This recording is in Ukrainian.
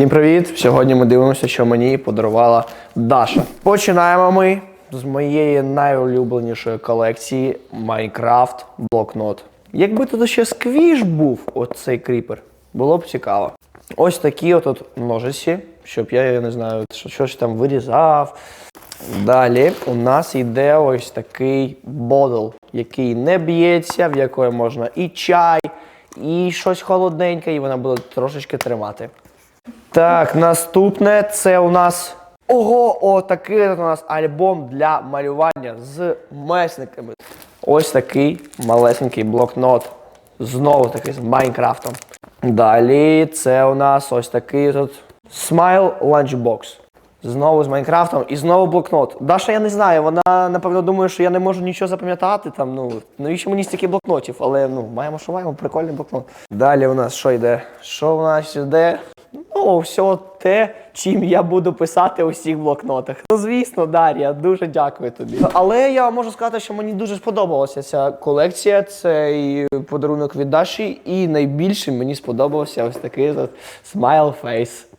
Всім привіт! Сьогодні ми дивимося, що мені подарувала Даша. Починаємо ми з моєї найулюбленішої колекції Minecraft блокнот. Якби тут ще сквіш був, оцей кріпер, було б цікаво. Ось такі от, ножиці, щоб я, я не знаю, що- щось там вирізав. Далі у нас йде ось такий бодл, який не б'ється, в якої можна і чай, і щось холодненьке, і вона буде трошечки тримати. Так, наступне це у нас. Ого, о, такий у нас альбом для малювання з месниками. Ось такий малесенький блокнот. Знову таки з Майнкрафтом. Далі це у нас ось такий тут Smile Lunchbox. Знову з Майнкрафтом і знову блокнот. Даша, я не знаю, вона напевно думає, що я не можу нічого запам'ятати. Там, ну, навіщо мені стільки блокнотів, але ну, маємо, що маємо, прикольний блокнот. Далі у нас що йде? Що у нас йде? Ну, все те, чим я буду писати у всіх блокнотах. Ну, звісно, Дар'я, дуже дякую тобі. Але я можу сказати, що мені дуже сподобалася ця колекція, цей подарунок від Даші, і найбільше мені сподобався ось такий Face.